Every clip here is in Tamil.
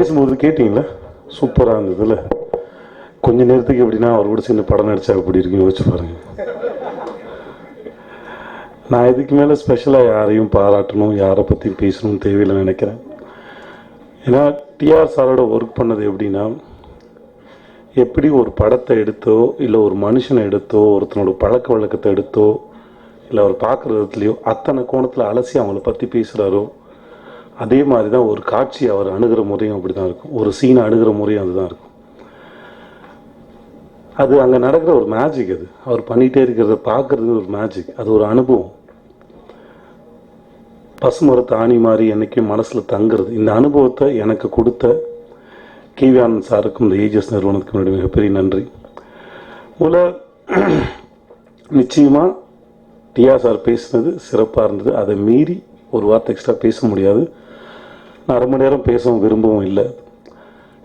பேசும்போது கேட்டிங்களா? சூப்பராக இருந்ததுல. கொஞ்ச நேரத்துக்கு எப்படின்னா அவர் கூட சேர்ந்து படம் நடிச்சா எப்படி இருக்குன்னு யோசிச்சு பாருங்க. நான் இதுக்கு மேலே ஸ்பெஷலாக யாரையும் பாராட்டணும் யாரை பற்றி பேசணும் தேவையில்லை நினைக்கிறேன். ஏன்னா டிஆர் சாரோட ஒர்க் பண்ணது எப்படின்னா எப்படி ஒரு படத்தை எடுத்தோ இல்லை ஒரு மனுஷனை எடுத்தோ ஒருத்தனோட பழக்க வழக்கத்தை எடுத்தோ இல்லை அவர் பார்க்குற விதத்துலையோ அத்தனை கோணத்தில் அலசி அவங்கள பற்றி பேசுகிறாரோ அதே மாதிரி தான் ஒரு காட்சி அவர் அணுகிற முறையும் அப்படி தான் இருக்கும். ஒரு சீனை அணுகிற முறையும் அதுதான் இருக்கும். அது அங்கே நடக்கிற ஒரு மேஜிக் அது. அவர் பண்ணிகிட்டே இருக்கிறத பார்க்குறது ஒரு மேஜிக் அது ஒரு அனுபவம். பசுமரத்து ஆணி மாதிரி என்னைக்கும் மனசில் தங்குறது. இந்த அனுபவத்தை எனக்கு கொடுத்த கிவியானந்த் சாருக்கும் இந்த ஏஜஸ் நிறுவனத்துக்கு என்னுடைய மிகப்பெரிய நன்றி. முதல்ல நிச்சயமாக டிஆர் சார் பேசுனது சிறப்பாக இருந்தது. அதை மீறி ஒரு வார்த்தை எக்ஸ்ட்ரா பேச முடியாது. நான் அரை மணி நேரம் பேசவும் விரும்பவும் இல்லை.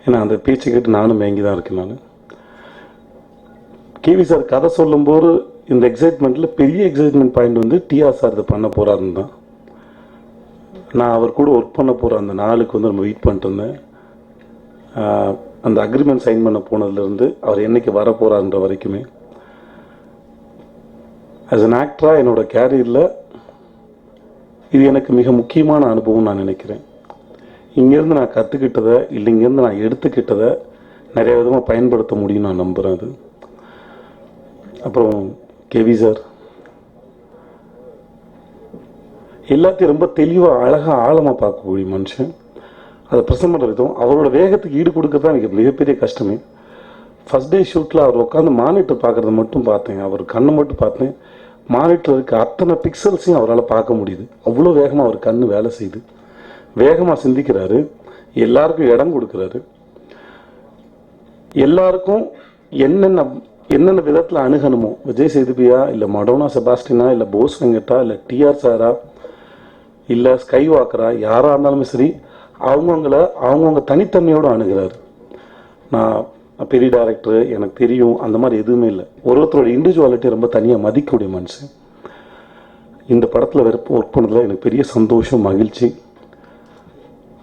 ஏன்னா அந்த பேச்சு கேட்டு நானும் மேங்கி தான் இருக்கேன் நான். கேவி சார் கதை சொல்லும்போது இந்த எக்ஸைட்மெண்ட்டில் பெரிய எக்ஸைட்மெண்ட் பாயிண்ட் வந்து டிஆர் சார் இதை பண்ண போகிறாருன்னு தான். நான் அவர் கூட ஒர்க் பண்ண போகிற அந்த நாளுக்கு வந்து நம்ம வெயிட் பண்ணிட்டு இருந்தேன். அந்த அக்ரிமெண்ட் சைன் பண்ண போனதுலேருந்து அவர் என்னைக்கு வர போகிறாருன்ற வரைக்குமே. ஆஸ் அன் ஆக்டராக என்னோட கேரியரில் இது எனக்கு மிக முக்கியமான அனுபவம் நான் நினைக்கிறேன். இங்கேருந்து நான் கற்றுக்கிட்டதை இல்லை இங்கேருந்து நான் எடுத்துக்கிட்டதை நிறைய விதமாக பயன்படுத்த முடியும் நான் நம்புகிறேன் அது. அப்புறம் கேவி சார். எல்லாத்தையும் ரொம்ப தெளிவாக அழகாக ஆழமாக பார்க்கக்கூடிய மனுஷன். அதை ப்ரெசென்ட் பண்ணுற விதம் அவரோட வேகத்துக்கு ஈடு கொடுக்கறது தான் எனக்கு மிகப்பெரிய கஷ்டமே. ஃபஸ்ட் டே ஷூட்டில் அவர் உட்காந்து மானிட்டர் பார்க்குறத மட்டும் பார்த்தேன். அவர் கண்ணை மட்டும் பார்த்தேன். மானிட்டர் இருக்க அத்தனை பிக்சல்ஸையும் அவரால் பார்க்க முடியுது. அவ்வளோ வேகமாக அவர் கண்ணு வேலை செய்யுது வேகமாக சிந்திக்கிறாரு. எல்லாருக்கும் இடம் கொடுக்குறாரு. எல்லாருக்கும் என்னென்ன என்னென்ன விதத்தில் அணுகணுமோ விஜய் சேதுபியா இல்லை மடோனா செபாஸ்டினா இல்லை போஸ் வெங்கட்டா இல்லை டிஆர் சாரா இல்லை ஸ்கை வாக்கரா யாராக இருந்தாலுமே சரி அவங்கவுங்கள அவங்கவுங்க தனித்தன்மையோடு அணுகிறாரு. நான் பெரிய டேரக்டர் எனக்கு தெரியும் அந்த மாதிரி எதுவுமே இல்லை. ஒரு ஒருத்தரோட இண்டிவிஜுவாலிட்டி ரொம்ப தனியாக மதிக்கக்கூடிய மனுஷன். இந்த படத்தில் வெறுப்பு ஒர்க் பண்ணதில் எனக்கு பெரிய சந்தோஷம் மகிழ்ச்சி.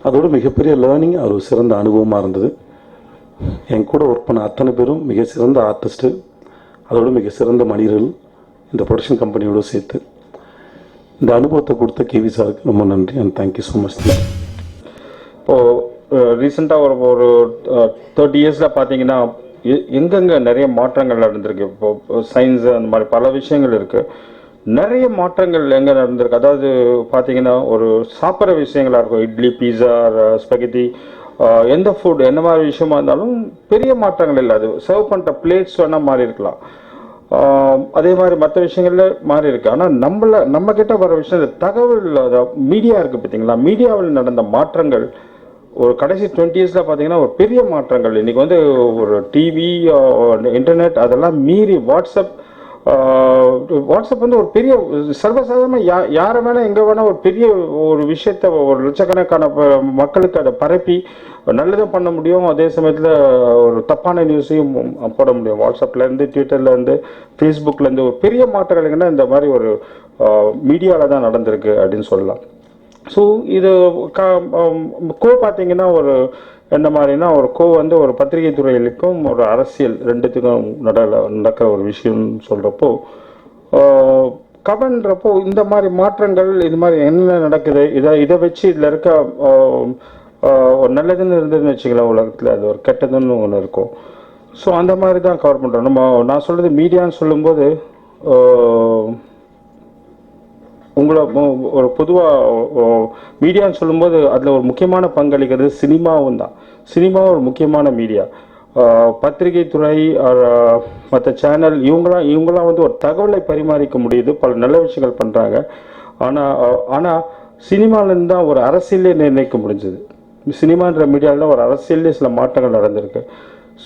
அதோட மிகப்பெரிய லேர்னிங் அது ஒரு சிறந்த அனுபவமாக இருந்தது. என் கூட ஒர்க் பண்ண அத்தனை பேரும் மிக சிறந்த ஆர்டிஸ்ட்டு அதோட மிக சிறந்த மனிதர்கள் இந்த ப்ரொடக்ஷன் கம்பெனியோடு சேர்த்து. இந்த அனுபவத்தை கொடுத்த கேவி சாருக்கு ரொம்ப நன்றி அண்ட் தேங்க்யூ ஸோ மச் இப்போது ரீசெண்டாக ஒரு ஒரு தேர்ட்டி இயர்ஸில் பார்த்தீங்கன்னா எங்கெங்கே நிறைய மாற்றங்கள் நடந்திருக்கு? இப்போ சயின்ஸு அந்த மாதிரி பல விஷயங்கள் இருக்குது நிறைய மாற்றங்கள் எங்கே நடந்திருக்கு. அதாவது பார்த்தீங்கன்னா ஒரு சாப்பிட்ற விஷயங்களாக இருக்கும் இட்லி பீஸா ஸ்பெகதி எந்த ஃபுட் என்ன மாதிரி விஷயமா இருந்தாலும் பெரிய மாற்றங்கள் இல்லை. அது சர்வ் பண்ணுற பிளேட்ஸ் வேணால் மாறி இருக்கலாம். அதே மாதிரி மற்ற விஷயங்கள்ல மாறி இருக்கு. ஆனால் நம்மள நம்ம கிட்ட வர விஷயம் தகவல் மீடியா இருக்கு பார்த்தீங்களா மீடியாவில் நடந்த மாற்றங்கள் ஒரு கடைசி டுவெண்ட்டி இயர்ஸில் பார்த்தீங்கன்னா ஒரு பெரிய மாற்றங்கள். இன்னைக்கு வந்து ஒரு டிவி இன்டர்நெட் அதெல்லாம் மீறி வாட்ஸ்அப் வாட்ஸ்அப் வந்து ஒரு பெரிய சர்வசாதாரணமாக யா யாரை வேணால் எங்கே வேணால் ஒரு பெரிய ஒரு விஷயத்த ஒரு லட்சக்கணக்கான ப- மக்களுக்கு அதை பரப்பி நல்லதும் பண்ண முடியும். அதே சமயத்தில் ஒரு தப்பான நியூஸையும் போட முடியும். வாட்ஸ்அப்லேருந்து ட்விட்டர்லேருந்து ஃபேஸ்புக்லேருந்து ஒரு பெரிய மாற்றங்கள்னா இந்த மாதிரி ஒரு மீடியாவில் தான் நடந்திருக்கு அப்படின்னு சொல்லலாம். ஸோ இது க கோ பார்த்தீங்கன்னா ஒரு என்ன மாதிரினா ஒரு கோ வந்து ஒரு பத்திரிகை துறையிலுக்கும் ஒரு அரசியல் ரெண்டுத்துக்கும் நடல நடக்கிற ஒரு விஷயம்னு சொல்கிறப்போ கவன்றப்போ இந்த மாதிரி மாற்றங்கள் இது மாதிரி என்ன நடக்குது? இதை இதை வச்சு இதில் இருக்க ஒரு நல்லதுன்னு இருந்ததுன்னு வச்சுக்கலாம் உலகத்தில் அது ஒரு கெட்டதுன்னு ஒன்று இருக்கும். ஸோ அந்த மாதிரி தான் கவர் பண்ணுறோம் நம்ம நான் சொல்கிறது மீடியான்னு சொல்லும்போது உங்களை ஒரு பொதுவாக மீடியான்னு சொல்லும்போது அதில் ஒரு முக்கியமான பங்களிக்கிறது சினிமாவும் தான். சினிமா ஒரு முக்கியமான மீடியா பத்திரிகை துறை மற்ற சேனல் இவங்களாம் இவங்களாம் வந்து ஒரு தகவலை பரிமாறிக்க முடியுது. பல நல்ல விஷயங்கள் பண்ணுறாங்க ஆனால் ஆனால் சினிமாலேருந்து தான் ஒரு அரசியலே நிர்ணயிக்க முடிஞ்சது. சினிமான்ற மீடியாவில் ஒரு அரசியல்லே சில மாற்றங்கள் நடந்திருக்கு.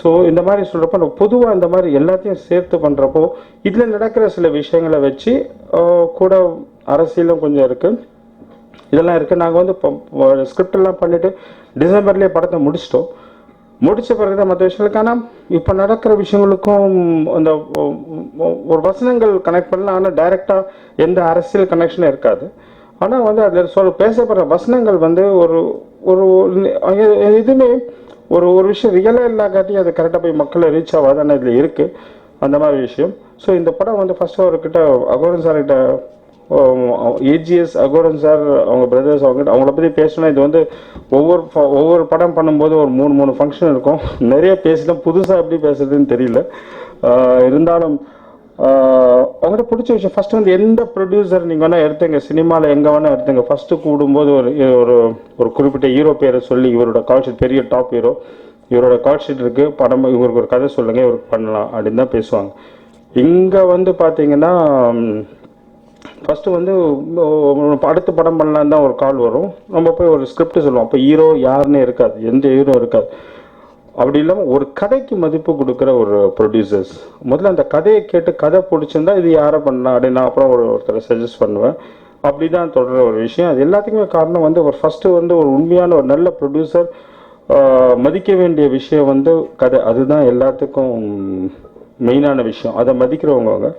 ஸோ இந்த மாதிரி சொல்கிறப்போ நம்ம பொதுவாக இந்த மாதிரி எல்லாத்தையும் சேர்த்து பண்ணுறப்போ இதில் நடக்கிற சில விஷயங்களை வச்சு கூட அரசியலும் கொஞ்சம் இருக்குது இதெல்லாம் இருக்குது நாங்கள் வந்து இப்போ ஸ்கிரிப்டெல்லாம் பண்ணிவிட்டு டிசம்பர்லேயே படத்தை முடிச்சிட்டோம். முடித்த பிறகு தான் மற்ற விஷயங்களுக்கு ஆனால் இப்போ நடக்கிற விஷயங்களுக்கும் அந்த ஒரு வசனங்கள் கனெக்ட் பண்ணலாம். ஆனால் டைரெக்டாக எந்த அரசியல் கனெக்ஷனும் இருக்காது. ஆனால் வந்து அதில் சொல் பேசப்படுற வசனங்கள் வந்து ஒரு ஒரு ஒரு- எதுவுமே ஒரு ஒரு விஷயம் ரியலாக இல்லாக்காட்டி அது கரெக்டாக போய் மக்களை ரீச் ஆகாதான இதில் இருக்குது அந்த மாதிரி விஷயம். ஸோ இந்த படம் வந்து ஃபஸ்ட்டு அவர்கிட்ட அகோரன் சார்கிட்ட ஏஜிஎஸ் அகோரன் சார் அவங்க பிரதர்ஸ் அவங்க அவங்கள பற்றி பேசணும் இது வந்து ஒவ்வொரு ஒவ்வொரு படம் பண்ணும்போது ஒரு மூணு மூணு ஃபங்க்ஷன் இருக்கும். நிறைய பேசினா புதுசாக எப்படி பேசுறதுன்னு தெரியல. இருந்தாலும் ஆஹ் பிடிச்ச விஷயம் ஃபர்ஸ்ட் வந்து எந்த ப்ரொடியூசர் நீங்கள் வேணால் எடுத்துங்க சினிமாவில் எங்கே வேணால் எடுத்துங்க. ஃபர்ஸ்ட்டு கூடும்போது ஒரு ஒரு ஒரு குறிப்பிட்ட ஹீரோ பேரை சொல்லி இவரோட கால்ஷீட் பெரிய டாப் ஹீரோ இவரோட கால்ஷீட் இருக்குது படம் இவருக்கு ஒரு கதை சொல்லுங்க இவருக்கு பண்ணலாம் அப்படின்னு தான் பேசுவாங்க. இங்கே வந்து பார்த்தீங்கன்னா ஃபஸ்ட்டு வந்து அடுத்த படம் பண்ணலான்னு தான் ஒரு கால் வரும். நம்ம போய் ஒரு ஸ்கிரிப்ட் சொல்லுவோம். அப்போ ஹீரோ யாருன்னு இருக்காது எந்த ஹீரோ இருக்காது. அப்படி இல்லாமல் ஒரு கதைக்கு மதிப்பு கொடுக்குற ஒரு ப்ரொடியூசர்ஸ் முதல்ல அந்த கதையை கேட்டு கதை பிடிச்சிருந்தா இது யாரை பண்ணலாம் அப்படின்னு நான் அப்புறம் ஒரு ஒருத்தரை சஜஸ்ட் பண்ணுவேன். அப்படி தான் தொடர்ற ஒரு விஷயம். அது எல்லாத்துக்குமே காரணம் வந்து ஒரு ஃபஸ்ட்டு வந்து ஒரு உண்மையான ஒரு நல்ல ப்ரொடியூசர் மதிக்க வேண்டிய விஷயம் வந்து கதை. அதுதான் எல்லாத்துக்கும் மெயினான விஷயம். அதை மதிக்கிறவங்க அவங்க.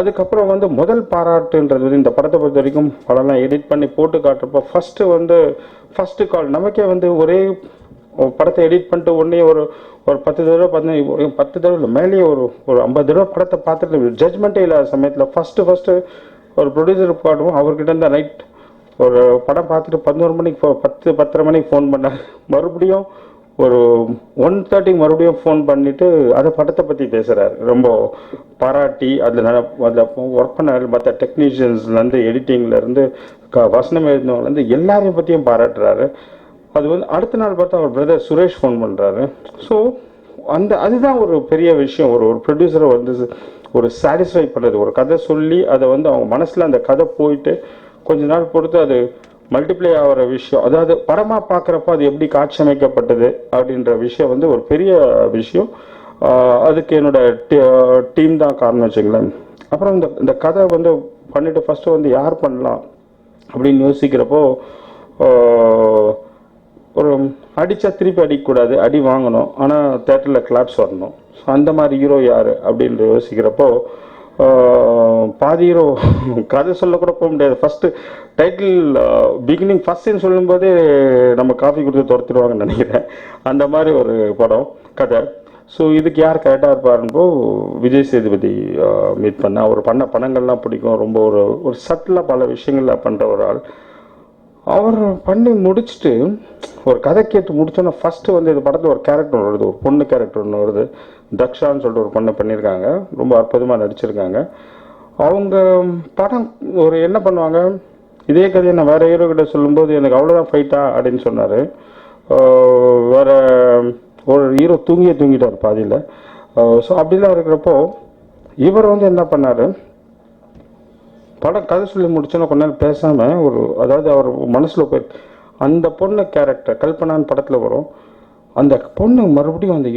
அதுக்கப்புறம் வந்து முதல் பாராட்டுன்றது வந்து இந்த படத்தை பொறுத்த வரைக்கும் படம்லாம் எடிட் பண்ணி போட்டு காட்டுறப்போ ஃபஸ்ட்டு வந்து ஃபஸ்ட்டு கால் நமக்கே வந்து ஒரே படத்தை எடிட் பண்ணிட்டு உடனே ஒரு ஒரு பத்து தடவை பதினஞ்சு பத்து தடவை இல்லை மேலேயே ஒரு ஒரு ஐம்பது தடவை படத்தை பார்த்துட்டு ஜட்மெண்ட்டே இல்லாத சமயத்தில் ஃபஸ்ட்டு ஃபஸ்ட்டு ஒரு ப்ரொடியூசர் காட்டுவோம் அவர்கிட்ட இருந்த நைட் ஒரு படம் பார்த்துட்டு பதினோரு மணிக்கு பத்து பத்தரை மணிக்கு ஃபோன் பண்ணார் மறுபடியும் ஒரு ஒன் தேர்ட்டிக்கு மறுபடியும் ஃபோன் பண்ணிவிட்டு அதை படத்தை பற்றி பேசுகிறாரு ரொம்ப பாராட்டி அதில் அதில் ஒர்க் பண்ண மற்ற டெக்னீஷியன்ஸ்லேருந்து எடிட்டிங்லேருந்து க வசனம் எழுதினவங்கலேருந்து எல்லாரையும் பற்றியும் பாராட்டுறாரு. அது வந்து அடுத்த நாள் பார்த்தா அவர் பிரதர் சுரேஷ் ஃபோன் பண்ணுறாரு ஸோ அந்த அதுதான் ஒரு பெரிய விஷயம். ஒரு ஒரு ப்ரொடியூசரை வந்து ஒரு சாட்டிஸ்ஃபை பண்ணுறது ஒரு கதை சொல்லி அதை வந்து அவங்க மனசில் அந்த கதை போயிட்டு கொஞ்ச நாள் பொறுத்து அது மல்டிப்ளை ஆகிற விஷயம். அதாவது படமாக பார்க்குறப்ப அது எப்படி காட்சி அமைக்கப்பட்டது அப்படின்ற விஷயம் வந்து ஒரு பெரிய விஷயம். அதுக்கு என்னோட டீம் தான் காரணம் வச்சுங்களேன் அப்புறம் இந்த இந்த கதை வந்து பண்ணிவிட்டு ஃபஸ்ட்டு வந்து யார் பண்ணலாம் அப்படின்னு யோசிக்கிறப்போ ஒரு அடித்தா திருப்பி அடிக்கக்கூடாது அடி வாங்கணும். ஆனால் தேட்டரில் கிளாப்ஸ் வரணும். ஸோ அந்த மாதிரி ஹீரோ யார் அப்படின்னு யோசிக்கிறப்போ பாதி ஹீரோ கதை சொல்லக்கூட போக முடியாது. ஃபஸ்ட்டு டைட்டில் பிகினிங் ஃபஸ்ட்டுன்னு சொல்லும்போதே நம்ம காஃபி கொடுத்து துரத்திடுவாங்கன்னு நினைக்கிறேன். அந்த மாதிரி ஒரு படம் கதை. ஸோ இதுக்கு யார் கரெக்டாக இருப்பாருன்றோ விஜய் சேதுபதி மீட் பண்ண. அவர் பண்ண படங்கள்லாம் பிடிக்கும். ரொம்ப ஒரு ஒரு சட்டிலாக பல விஷயங்களில் பண்ணுற ஒரு ஆள். அவர் பண்ணி முடிச்சுட்டு ஒரு கதை கேட்டு முடிச்சோன்னா ஃபஸ்ட்டு வந்து இந்த படத்தில் ஒரு கேரக்டர் வருது. ஒரு பொண்ணு கேரக்டர் ஒன்று வருது. தக்ஷான்னு சொல்லிட்டு ஒரு பொண்ணை பண்ணியிருக்காங்க. ரொம்ப அற்புதமாக நடிச்சிருக்காங்க. அவங்க படம் ஒரு என்ன பண்ணுவாங்க? இதே கதையை நான் வேறு ஹீரோ கிட்ட சொல்லும்போது எனக்கு அவ்வளோதான் ஃபைட்டா அப்படின்னு சொன்னார். வேறு ஒரு ஹீரோ தூங்கியே தூங்கிட்டார் பாதியில். ஸோ அப்படிலாம் இருக்கிறப்போ இவர் வந்து என்ன பண்ணார்? படம் கதை சொல்லி முடிச்சோன்னா கொஞ்ச நேரம் பேசாமல் ஒரு அதாவது அவர் மனசில் போய் அந்த பொண்ணு கேரக்டர் கல்பனான்னு படத்தில் வரும். அந்த பொண்ணு மறுபடியும் அந்த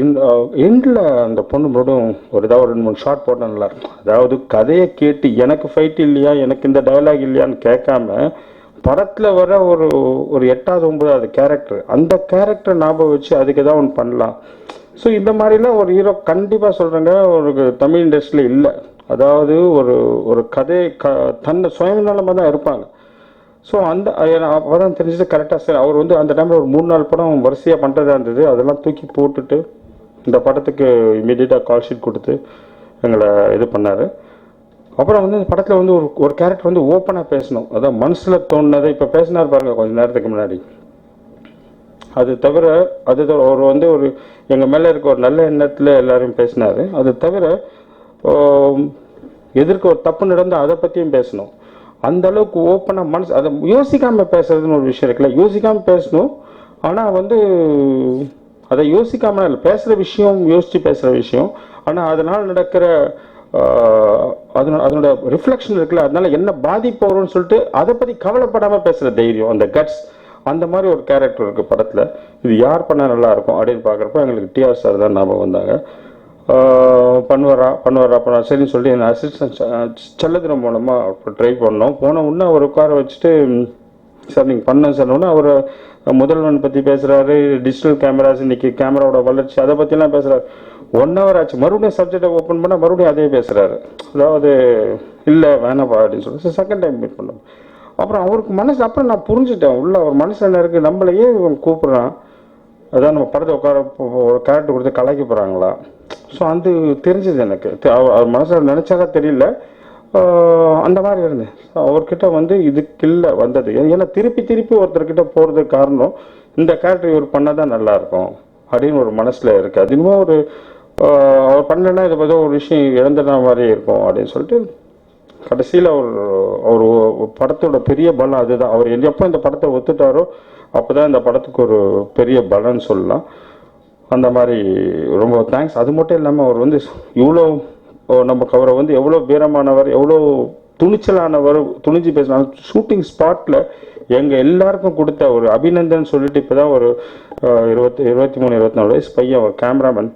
எண்டில் அந்த பொண்ணு மறுபடியும் ஒரு ஏதாவது ஒரு ரெண்டு மூணு ஷார்ட் போட்டால் நல்லாயிருக்கும் அதாவது கதையை கேட்டு எனக்கு ஃபைட் இல்லையா எனக்கு இந்த டைலாக் இல்லையான்னு கேட்காம படத்தில் வர ஒரு ஒரு எட்டாவது ஒன்பதாவது கேரக்டர் அந்த கேரக்டர் ஞாபகம் வச்சு அதுக்கு ஏதாவது ஒன்று பண்ணலாம். ஸோ இந்த மாதிரிலாம் ஒரு ஹீரோ கண்டிப்பாக சொல்கிறேங்க ஒரு தமிழ் இண்டஸ்ட்ரியில் இல்லை. அதாவது ஒரு ஒரு கதை க தன்னை சுயநலமாக தான் இருப்பாங்க ஸோ அந்த அப்போ தான் தெரிஞ்சது கரெக்டாக சரி அவர் வந்து அந்த டைமில் ஒரு மூணு நாள் படம் வரிசையாக பண்ணுறதா இருந்தது. அதெல்லாம் தூக்கி போட்டுட்டு இந்த படத்துக்கு இமீடியட்டாக கால் ஷீட் கொடுத்து எங்களை இது பண்ணார். அப்புறம் வந்து இந்த படத்தில் வந்து ஒரு ஒரு கேரக்டர் வந்து ஓப்பனாக பேசணும். அதான் மனசில் தோணுனதை இப்போ பேசினார் பாருங்க கொஞ்ச நேரத்துக்கு முன்னாடி. அது தவிர அது அவர் வந்து ஒரு எங்கள் மேலே இருக்க ஒரு நல்ல எண்ணத்தில் எல்லாரும் பேசினாரு. அது தவிர எதிர்க்க ஒரு தப்பு நடந்தால் அதை பற்றியும் பேசணும். அந்த அளவுக்கு ஓப்பனாக மனசு அதை யோசிக்காமல் பேசுறதுன்னு ஒரு விஷயம் இருக்குல்ல. யோசிக்காமல் பேசணும். ஆனால் வந்து அதை யோசிக்காமல் இல்லை பேசுகிற விஷயம் யோசித்து பேசுகிற விஷயம். ஆனால் அதனால் நடக்கிற அதனோட அதனோட ரிஃப்ளெக்ஷன் இருக்குல்ல அதனால என்ன பாதிப்பு வரும்னு சொல்லிட்டு அதை பற்றி கவலைப்படாமல் பேசுகிற தைரியம் அந்த கட்ஸ் அந்த மாதிரி ஒரு கேரக்டர் இருக்குது படத்தில். இது யார் பண்ணால் நல்லாயிருக்கும் அப்படின்னு பார்க்குறப்ப எங்களுக்கு டிஆர் சார் தான் ஞாபகம் வந்தாங்க. பண்ணுவாரா பண்ணுவாரா பண்ண சரின்னு சொல்லி என் அசிஸ்டன்ட் செல்லதினம் மூலமாக ட்ரை பண்ணோம். போன உடனே அவர் உட்கார வச்சுட்டு சார் நீங்கள் பண்ண சொன்னோன்னே அவர் முதல்வன் பற்றி பேசுகிறாரு டிஜிட்டல் கேமராஸ் இன்றைக்கி கேமராவோட வளர்ச்சி அதை பற்றிலாம் பேசுகிறாரு ஒன் ஹவர் ஆச்சு. மறுபடியும் சப்ஜெக்டை ஓப்பன் பண்ணால் மறுபடியும் அதே பேசுகிறாரு அதாவது இல்லை வேணாப்பா அப்படின்னு சொல்லி. செகண்ட் டைம் மீட் பண்ணோம். அப்புறம் அவருக்கு மனசு அப்புறம் நான் புரிஞ்சுட்டேன். உள்ள அவர் மனசில் என்ன இருக்குது நம்மளையே இவன் கூப்பிட்றான். அதான் நம்ம படத்தை உட்கார ஒரு கேரக்டர் கொடுத்து கலாய்க்க போகிறாங்களா ஸோ அது தெரிஞ்சது எனக்கு. அவர் மனசில் நினச்சாக்கா தெரியல. அந்த மாதிரி இருந்தேன் அவர்கிட்ட வந்து இதுக்கு இல்லை வந்தது. ஏன்னா திருப்பி திருப்பி ஒருத்தர்கிட்ட போகிறதுக்கு காரணம் இந்த கேரக்டர் இவர் பண்ணால் தான் நல்லாயிருக்கும் அப்படின்னு ஒரு மனசில் இருக்குது அது இன்னும் ஒரு அவர் பண்ணலன்னா இதை ஏதோ ஒரு விஷயம் இழந்துட மாதிரி இருக்கும் அப்படின்னு சொல்லிட்டு கடைசியில் அவர் அவர் படத்தோட பெரிய பலம் அதுதான். அவர் எப்போ இந்த படத்தை ஒத்துட்டாரோ அப்போ தான் இந்த படத்துக்கு ஒரு பெரிய பலன்னு சொல்லலாம். அந்த மாதிரி ரொம்ப தேங்க்ஸ் அது மட்டும் இல்லாமல் அவர் வந்து இவ்வளோ நமக்கு அவரை வந்து எவ்வளோ வீரமானவர் எவ்வளோ துணிச்சலானவர் துணிஞ்சு பேசினாலும் ஷூட்டிங் ஸ்பாட்டில் எங்கள் எல்லாருக்கும் கொடுத்த ஒரு அபிநந்தன் சொல்லிட்டு இப்போ தான் ஒரு இருபத்தி இருபத்தி மூணு இருபத்தி நாலு வயசு பையன் ஒரு கேமராமேன்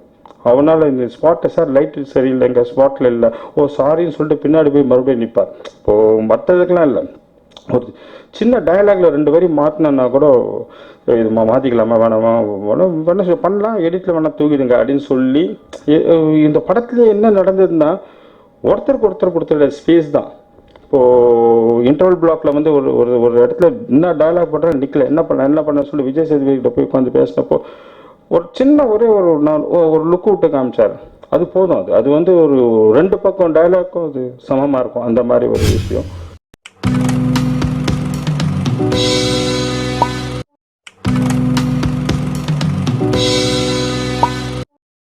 அவனால் இந்த ஸ்பாட்டை சார் லைட்டு சரியில்லை எங்கள் ஸ்பாட்டில் இல்லை. ஓ சாரின்னு சொல்லிட்டு பின்னாடி போய் மறுபடியும் நிற்பார் இப்போது மற்றதுக்கெலாம் இல்லை. ஒரு சின்ன டயலாக்ல ரெண்டு வரையும் மாற்றினா கூட இது மாற்றிக்கலாமா வேணாமா? வேணா பண்ணலாம். எடிட்டில் வேணால் தூக்கிடுங்க அப்படின்னு சொல்லி இந்த படத்துல என்ன நடந்ததுன்னா ஒருத்தருக்கு ஒருத்தர் கொடுத்துருக்க ஸ்பேஸ் தான். இப்போது இன்டர்வல் பிளாக்ல வந்து ஒரு ஒரு ஒரு இடத்துல என்ன டயலாக் பண்ணுறேன் நிற்கல என்ன பண்ண என்ன பண்ண சொல்லி விஜய் சேதுபதி கிட்ட போய் உட்காந்து பேசினப்போ ஒரு சின்ன ஒரே ஒரு ஒரு லுக் விட்டு காமிச்சார். அது போதும் அது. அது வந்து ஒரு ரெண்டு பக்கம் டைலாக்கும் அது சமமாக இருக்கும். அந்த மாதிரி ஒரு விஷயம்.